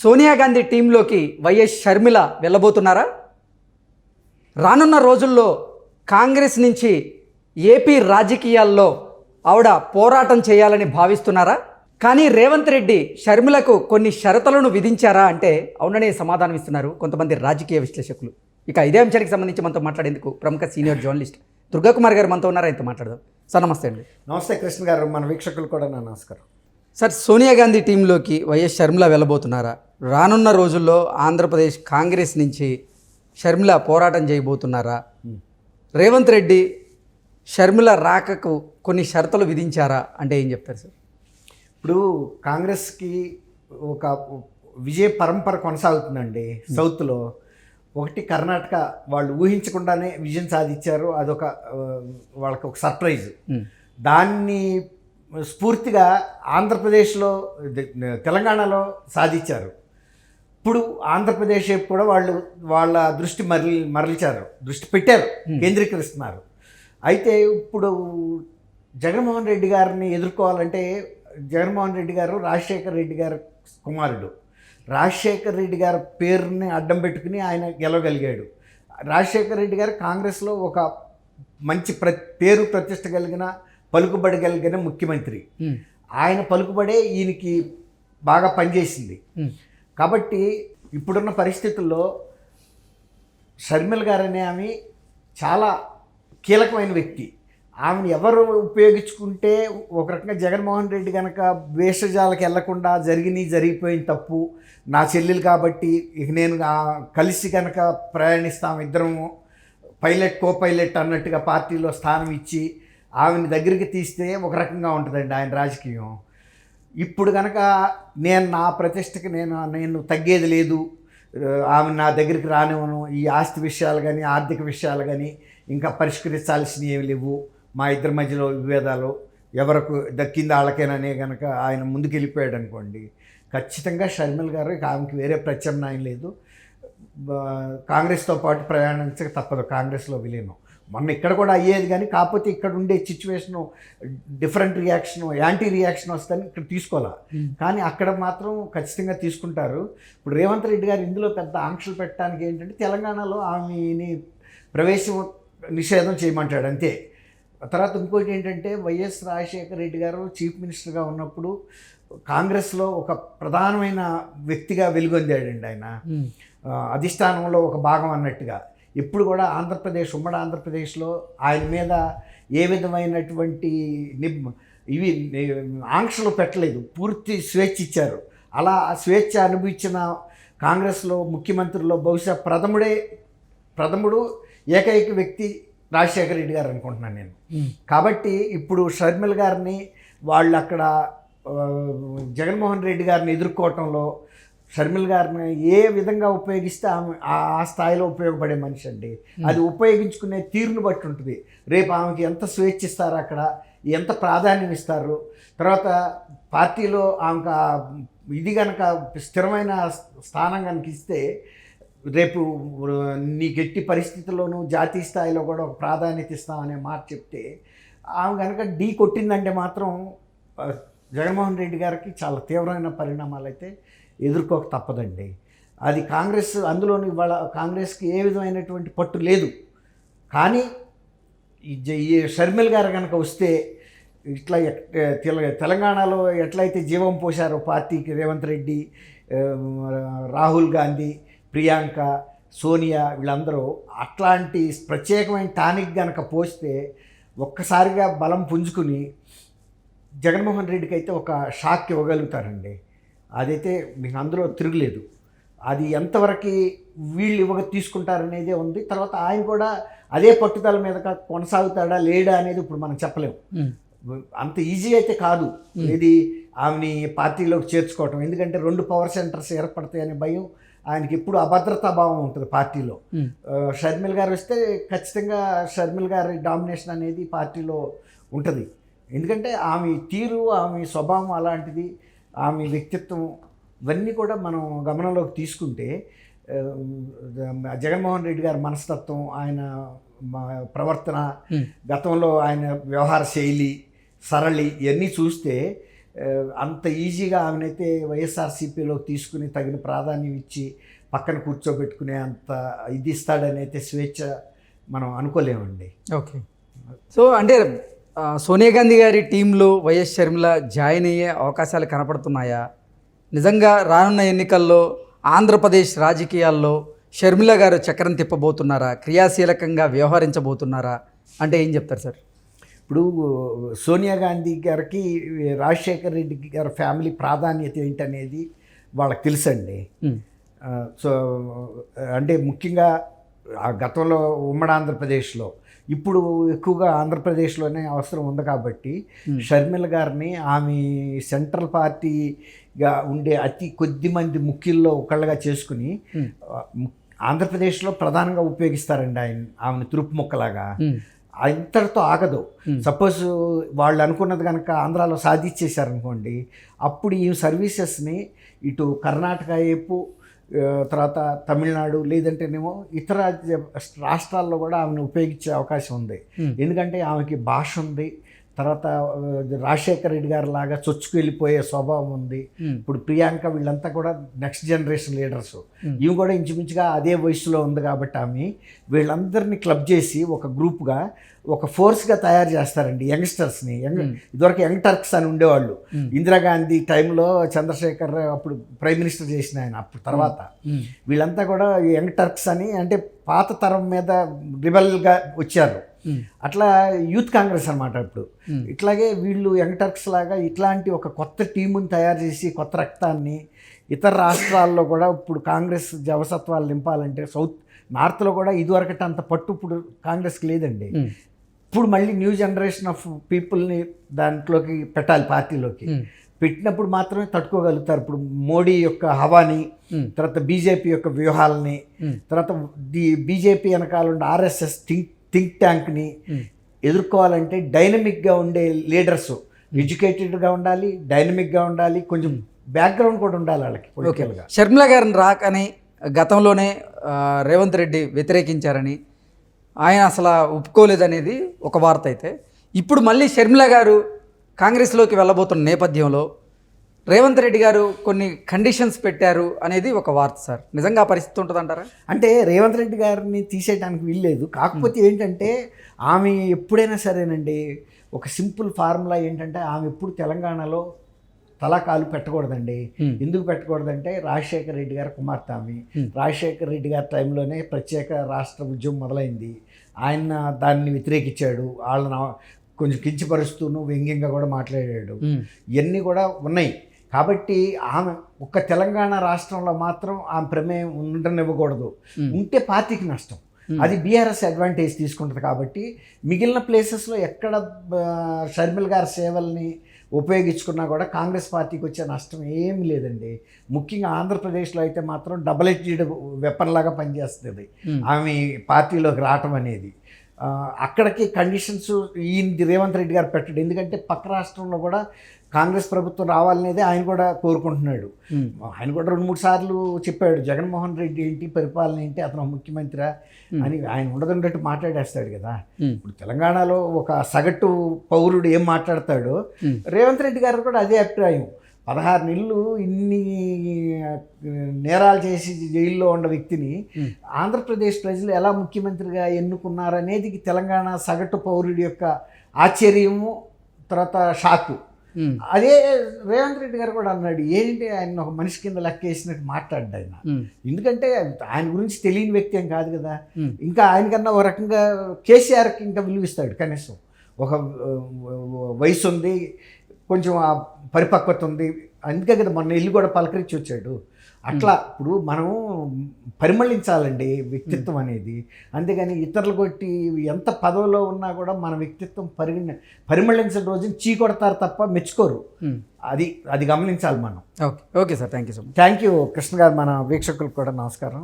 సోనియా గాంధీ టీంలోకి వైఎస్ షర్మిల వెళ్ళబోతున్నారా? రానున్న రోజుల్లో కాంగ్రెస్ నుంచి ఏపీ రాజకీయాల్లో ఆవిడ పోరాటం చేయాలని భావిస్తున్నారా? కానీ రేవంత్ రెడ్డి షర్మిలకు కొన్ని షరతులను విధించారా అంటే అవుననే సమాధానం ఇస్తున్నారు కొంతమంది రాజకీయ విశ్లేషకులు. ఇక ఇదే అంశానికి సంబంధించి మనతో మాట్లాడేందుకు ప్రముఖ సీనియర్ జర్నలిస్ట్ దుర్గాకుమార్ గారు మనతో ఉన్నారా? ఇంత మాట్లాడదాం. సార్ నమస్తే అండి. నమస్తే కృష్ణ గారు మన వీక్షకులు కూడా నా నమస్కారం. సార్ సోనియా గాంధీ టీంలోకి వైఎస్ షర్మిల వెళ్ళబోతున్నారా? రానున్న రోజుల్లో ఆంధ్రప్రదేశ్ కాంగ్రెస్ నుంచి షర్మిల పోరాటం చేయబోతున్నారా? రేవంత్ రెడ్డి షర్మిల రాకకు కొన్ని షరతులు విధించారా అంటే ఏం చెప్తారు సార్? ఇప్పుడు కాంగ్రెస్కి ఒక విజయ పరంపర కొనసాగుతుందండి సౌత్లో. ఒకటి కర్ణాటక వాళ్ళు ఊహించకుండానే విజయం సాధించారు అదొక వాళ్ళకి ఒక సర్ప్రైజ్. దాన్ని స్ఫూర్తిగా ఆంధ్రప్రదేశ్లో తెలంగాణలో సాధించారు. ఇప్పుడు ఆంధ్రప్రదేశ్ వైపు కూడా వాళ్ళు వాళ్ళ దృష్టి మరలి మరల్చారు. దృష్టి పెట్టారు కేంద్రీకరిస్తున్నారు. అయితే ఇప్పుడు జగన్మోహన్ రెడ్డి గారిని ఎదుర్కోవాలంటే జగన్మోహన్ రెడ్డి గారు రాజశేఖర్ రెడ్డి గారి కుమారుడు. రాజశేఖర్ రెడ్డి గారి పేరుని అడ్డం పెట్టుకుని ఆయన గెలవగలిగాడు. రాజశేఖర్ రెడ్డి గారు కాంగ్రెస్లో ఒక మంచి ప్ర పేరు ప్రతిష్ట కలిగిన పలుకుబడి కలిగిన ముఖ్యమంత్రి. ఆయన పలుకుబడే ఈయనకి బాగా పనిచేసింది. కాబట్టి ఇప్పుడున్న పరిస్థితుల్లో షర్మిల్ గారు అనే ఆమె చాలా కీలకమైన వ్యక్తి. ఆమెను ఎవరు ఉపయోగించుకుంటే ఒక రకంగా జగన్మోహన్ రెడ్డి కనుక వేషజాలకు వెళ్ళకుండా జరిగినాయి జరిగిపోయిన తప్పు. నా చెల్లెలు కాబట్టి ఇక నేను కలిసి కనుక ప్రయాణిస్తాం ఇద్దరము. పైలట్ కో పైలట్ అన్నట్టుగా పార్టీలో స్థానం ఇచ్చి ఆమెని దగ్గరికి తీస్తే ఒక రకంగా ఉంటుందండి ఆయన రాజకీయం. ఇప్పుడు కనుక నేను నా ప్రతిష్టకి నేను నేను తగ్గేది లేదు ఆమె నా దగ్గరికి రానివ్వను ఈ ఆస్తి విషయాలు కానీ ఆర్థిక విషయాలు కానీ ఇంకా పరిష్కరించాల్సినవి ఏమి లేవు. మా ఇద్దరి మధ్యలో విభేదాలు ఎవరికి దక్కింది వాళ్ళకేననే కనుక ఆయన ముందుకు వెళ్ళిపోయాడు అనుకోండి. ఖచ్చితంగా షర్మిల్ గారు ఇక ఆమెకి వేరే ప్రత్యామ్నాయం లేదు. కాంగ్రెస్తో పాటు ప్రయాణించక తప్పదు. కాంగ్రెస్లో విలీనం. మొన్న ఇక్కడ కూడా అయ్యేది కానీ కాకపోతే ఇక్కడ ఉండే situation different reaction anti reaction వస్తుందని ఇక్కడ తీసుకోవాలా? కానీ అక్కడ మాత్రం ఖచ్చితంగా తీసుకుంటారు. ఇప్పుడు రేవంత్ రెడ్డి గారు ఇందులో పెద్ద ఆంక్షలు పెట్టడానికి ఏంటంటే తెలంగాణలో ఆమెని ప్రవేశం నిషేధం చేయమంటాడు అంతే. తర్వాత ఇంకోటి ఏంటంటే వైఎస్ రాజశేఖర రెడ్డి గారు చీఫ్ మినిస్టర్గా ఉన్నప్పుడు కాంగ్రెస్లో ఒక ప్రధానమైన వ్యక్తిగా వెలుగొందాడండి ఆయన. ఆ, అధిష్టానంలో ఒక భాగం అన్నట్టుగా. ఇప్పుడు కూడా ఆంధ్రప్రదేశ్ ఉమ్మడి ఆంధ్రప్రదేశ్లో ఆయన మీద ఏ విధమైనటువంటి నిబ్ ఇవి ఆంక్షలు పెట్టలేదు. పూర్తి స్వేచ్ఛ ఇచ్చారు. అలా ఆ స్వేచ్ఛ అనుభవించిన కాంగ్రెస్లో ముఖ్యమంత్రుల్లో బహుశా ప్రథముడే ప్రథముడు ఏకైక వ్యక్తి రాజశేఖర రెడ్డి గారు అనుకుంటున్నాను నేను. కాబట్టి ఇప్పుడు షర్మిల్ గారిని వాళ్ళు అక్కడ జగన్మోహన్ రెడ్డి గారిని ఎదుర్కోవటంలో షర్మిల్ గారిని ఏ విధంగా ఉపయోగిస్తే ఆమె ఆ స్థాయిలో ఉపయోగపడే మనిషి అండి. అది ఉపయోగించుకునే తీరును బట్టి ఉంటుంది. రేపు ఆమెకి ఎంత స్వేచ్ఛ ఇస్తారు అక్కడ ఎంత ప్రాధాన్యం ఇస్తారు. తర్వాత పార్టీలో ఆమెకు ఇది కనుక స్థిరమైన స్థానం కనుక ఇస్తే రేపు నీకు ఎట్టి పరిస్థితుల్లోనూ జాతీయ స్థాయిలో కూడా ఒక ప్రాధాన్యత ఇస్తామనే మాట చెప్తే ఆమె కనుక ఢీ కొట్టిందంటే మాత్రం జగన్మోహన్ రెడ్డి గారికి చాలా తీవ్రమైన పరిణామాలు అయితే ఎదుర్కోక తప్పదండి. అది కాంగ్రెస్ అందులోని ఇవాళ కాంగ్రెస్కి ఏ విధమైనటువంటి పట్టు లేదు. కానీ ఈ జ- ఈ షర్మిల్ గారు కనుక వస్తే ఇట్లా ఎట్- తెల- తెలంగాణలో ఎట్లయితే జీవం పోశారో పార్టీకి రేవంత్ రెడ్డి రాహుల్ గాంధీ ప్రియాంక సోనియా వీళ్ళందరూ అట్లాంటి ప్రత్యేకమైన టానిక్ కనుక పోస్తే ఒక్కసారిగా బలం పుంజుకుని జగన్మోహన్ రెడ్డికి అయితే ఒక షాక్ ఇవ్వగలుగుతారండి. అదైతే మీకు అందులో తిరుగులేదు. అది ఎంతవరకు వీళ్ళు ఇవ్వక తీసుకుంటారనేదే ఉంది. తర్వాత ఆయన కూడా అదే పట్టుదల మీద కొనసాగుతాడా లేడా అనేది ఇప్పుడు మనం చెప్పలేము. అంత ఈజీ అయితే కాదు. ఇది ఆమెని పార్టీలోకి చేర్చుకోవటం. ఎందుకంటే రెండు పవర్ సెంటర్స్ ఏర్పడతాయి అనే భయం. ఆయనకి ఎప్పుడు అభద్రతా భావం ఉంటుంది పార్టీలో. షర్మిల్ గారు వస్తే ఖచ్చితంగా షర్మిల్ గారి డామినేషన్ అనేది పార్టీలో ఉంటుంది. ఎందుకంటే ఆమె తీరు ఆమె స్వభావం అలాంటిది. ఆమె వ్యక్తిత్వం ఇవన్నీ కూడా మనం గమనంలోకి తీసుకుంటే జగన్మోహన్ రెడ్డి గారి మనస్తత్వం ఆయన ప్రవర్తన. గతంలో ఆయన వ్యవహార శైలి సరళి ఇవన్నీ చూస్తే అంత ఈజీగా ఆమెనైతే వైఎస్ఆర్సీపీలోకి తీసుకుని తగిన ప్రాధాన్యం ఇచ్చి పక్కన కూర్చోబెట్టుకునే అంత ఇది ఇస్తాడని అయితే స్వేచ్ఛ మనం అనుకోలేమండి ఓకే సో అంటే సోనియా గాంధీ గారి టీంలో వైఎస్ షర్మిల జాయిన్ అయ్యే అవకాశాలు కనపడుతున్నాయా? నిజంగా రానున్న ఎన్నికల్లో ఆంధ్రప్రదేశ్ రాజకీయాల్లో షర్మిల గారు చక్రం తిప్పబోతున్నారా? క్రియాశీలకంగా వ్యవహరించబోతున్నారా? అంటే ఏం చెప్తారు సార్? ఇప్పుడు సోనియా గాంధీ గారికి రాజశేఖర్ రెడ్డి గారి ఫ్యామిలీ ప్రాధాన్యత ఏంటనేది వాళ్ళకి తెలుసండి. సో అంటే ముఖ్యంగా ఆ గతంలో ఉమ్మడి ఆంధ్రప్రదేశ్లో ఇప్పుడు ఎక్కువగా ఆంధ్రప్రదేశ్లోనే అవసరం ఉంది కాబట్టి షర్మిల గారిని ఆమె సెంట్రల్ పార్టీగా ఉండే అతి కొద్ది మంది ముఖ్యుల్లో ఒకళ్ళగా చేసుకుని Hmm. ఆంధ్రప్రదేశ్లో ప్రధానంగా ఉపయోగిస్తారండి ఆయన ఆమెను తురుపు మొక్కలాగా ఉమ్, ఇంతటితో ఆగదు Hmm. సపోజ్ వాళ్ళు అనుకున్నది కనుక ఆంధ్రాలో సాధించేశారనుకోండి అప్పుడు ఈ సర్వీసెస్ని ఇటు కర్ణాటక వైపు తర్వాత తమిళనాడు లేదంటేనేమో ఇతర రాష్ట్రాల్లో కూడా ఆమెను ఉపయోగించే అవకాశం ఉంది. ఎందుకంటే ఆమెకి భాష ఉంది తర్వాత రాజశేఖర రెడ్డి గారి లాగా చొచ్చుకు వెళ్ళిపోయే స్వభావం ఉంది. ఇప్పుడు ప్రియాంక వీళ్ళంతా కూడా నెక్స్ట్ జనరేషన్ లీడర్స్ ఇవి కూడా ఇంచుమించుగా అదే వయసులో ఉంది కాబట్టి ఆమె వీళ్ళందరినీ క్లబ్ చేసి ఒక గ్రూప్గా ఒక ఫోర్స్గా తయారు చేస్తారండి యంగ్స్టర్స్ని యంగ్ ఇదివరకు యంగ్ టర్క్స్ అని ఉండేవాళ్ళు. ఇందిరాగాంధీ టైంలో చంద్రశేఖర్ అప్పుడు ప్రైమ్ మినిస్టర్ చేసిన ఆయన అప్పుడు తర్వాత. వీళ్ళంతా కూడా యంగ్ టర్క్స్ అని అంటే పాత తరం మీద రిబల్గా వచ్చారు. అట్లా యూత్ కాంగ్రెస్ అనమాట ఇప్పుడు. ఇట్లాగే వీళ్ళు యంగ్ టర్క్స్ లాగా ఇట్లాంటి ఒక కొత్త టీముని తయారు చేసి కొత్త రక్తాన్ని ఇతర రాష్ట్రాల్లో కూడా ఇప్పుడు కాంగ్రెస్ జవసత్వాలు నింపాలంటే సౌత్ నార్త్లో కూడా ఇదివరకటి అంత పట్టు ఇప్పుడు కాంగ్రెస్కి లేదండి. ఇప్పుడు మళ్ళీ న్యూ జనరేషన్ ఆఫ్ పీపుల్ని దాంట్లోకి పెట్టాలి పార్టీలోకి. పెట్టినప్పుడు మాత్రమే తట్టుకోగలుగుతారు. ఇప్పుడు మోడీ యొక్క హవాని తర్వాత బీజేపీ యొక్క వ్యూహాలని తర్వాత ది బీజేపీ వెనకాల ఉండే ఆర్ఎస్ఎస్ థింక్ థింక్ ట్యాంక్ని ఉమ్. ఎదుర్కోవాలంటే డైనమిక్గా ఉండే లీడర్స్ ఎడ్యుకేటెడ్గా ఉండాలి డైనమిక్గా ఉండాలి కొంచెం బ్యాక్గ్రౌండ్ కూడా ఉండాలి వాళ్ళకి ఓకే పొలిటికల్గా షర్మిల గారిని రాకని గతంలోనే రేవంత్ రెడ్డి వ్యతిరేకించారని ఆయన అసలు ఒప్పుకోలేదనేది ఒక వార్త అయితే. ఇప్పుడు మళ్ళీ షర్మిల గారు కాంగ్రెస్లోకి వెళ్ళబోతున్న నేపథ్యంలో రేవంత్ రెడ్డి గారు కొన్ని కండిషన్స్ పెట్టారు అనేది ఒక వార్త సార్. నిజంగా పరిస్థితి ఉంటుందంటారా? అంటే రేవంత్ రెడ్డి గారిని తీసేయడానికి వీల్లేదు కాకపోతే ఏంటంటే ఆమె ఎప్పుడైనా సరేనండి ఒక సింపుల్ ఫార్ములా ఏంటంటే ఆమె ఎప్పుడు తెలంగాణలో తలా కాలు పెట్టకూడదండి. ఎందుకు పెట్టకూడదంటే రాజశేఖర రెడ్డి గారి కుమార్తె ఆమె. రాజశేఖర రెడ్డి గారి టైంలోనే ప్రత్యేక రాష్ట్ర ఉద్యమం మొదలైంది. ఆయన దాన్ని వ్యతిరేకించాడు. వాళ్ళని కొంచెం కించపరుస్తూను వ్యంగ్యంగా కూడా మాట్లాడాడు. ఇవన్నీ కూడా ఉన్నాయి. కాబట్టి ఆమె ఒక్క తెలంగాణ రాష్ట్రంలో మాత్రం ఆమె ప్రమేయం ఉండనివ్వకూడదు. ఉంటే పార్టీకి నష్టం. అది బీఆర్ఎస్ అడ్వాంటేజ్ తీసుకుంటుంది కాబట్టి మిగిలిన ప్లేసెస్లో ఎక్కడ షర్మిల్ గారి సేవల్ని ఉపయోగించుకున్నా కూడా కాంగ్రెస్ పార్టీకి వచ్చే నష్టం ఏమీ లేదండి. ముఖ్యంగా ఆంధ్రప్రదేశ్లో అయితే మాత్రం డబల్ హెచ్డ్ వెపన్ లాగా పనిచేస్తుంది. ఆమె పార్టీలోకి రావటం అనేది. అక్కడికి కండిషన్స్ ఈ రేవంత్ రెడ్డి గారు పెట్టడు. ఎందుకంటే పక్క రాష్ట్రంలో కూడా కాంగ్రెస్ ప్రభుత్వం రావాలనేది ఆయన కూడా కోరుకుంటున్నాడు. ఆయన కూడా రెండు మూడు సార్లు చెప్పాడు జగన్మోహన్ రెడ్డి ఏంటి పరిపాలన ఏంటి అతను ముఖ్యమంత్రి అని ఆయన ఉండదున్నట్టు మాట్లాడేస్తాడు కదా. ఇప్పుడు తెలంగాణలో ఒక సగటు పౌరుడు ఏం మాట్లాడతాడో. రేవంత్ రెడ్డి గారు కూడా అదే అభిప్రాయం. పదహారు నెలలు ఇన్ని నేరాలు చేసి జైల్లో ఉన్న వ్యక్తిని. ఆంధ్రప్రదేశ్ ప్రజలు ఎలా ముఖ్యమంత్రిగా ఎన్నుకున్నారనేది తెలంగాణ సగటు పౌరుడి యొక్క ఆశ్చర్యము తర్వాత షాకు. అదే రేవంత్ రెడ్డి గారు కూడా అన్నాడు ఏంటి ఆయన ఒక మనిషి కింద లెక్క వేసినట్టు మాట్లాడ్డా ఆయన. ఎందుకంటే ఆయన గురించి తెలియని వ్యక్తి ఏం కాదు కదా. ఇంకా ఆయనకన్నా ఒక రకంగా కేసీఆర్కి ఇంకా విలువిస్తాడు కనీసం. ఒక వయసు ఉంది కొంచెం ఆ పరిపక్వత ఉంది. అందుకే కదా మొన్న ఇల్లు కూడా పలకరించి వచ్చాడు. అట్లా ఇప్పుడు మనం పరిమళించాలండి వ్యక్తిత్వం అనేది. అంతేగాని ఇతరులు కొట్టి ఎంత పదవిలో ఉన్నా కూడా మన వ్యక్తిత్వం పరిగణ పరిమళించిన రోజున చీ కొడతారు తప్ప మెచ్చుకోరు. అది అది గమనించాలి మనం. Okay okay sir. Thank you so much. Thank you Krishna garu మన వీక్షకులకు కూడా నమస్కారం.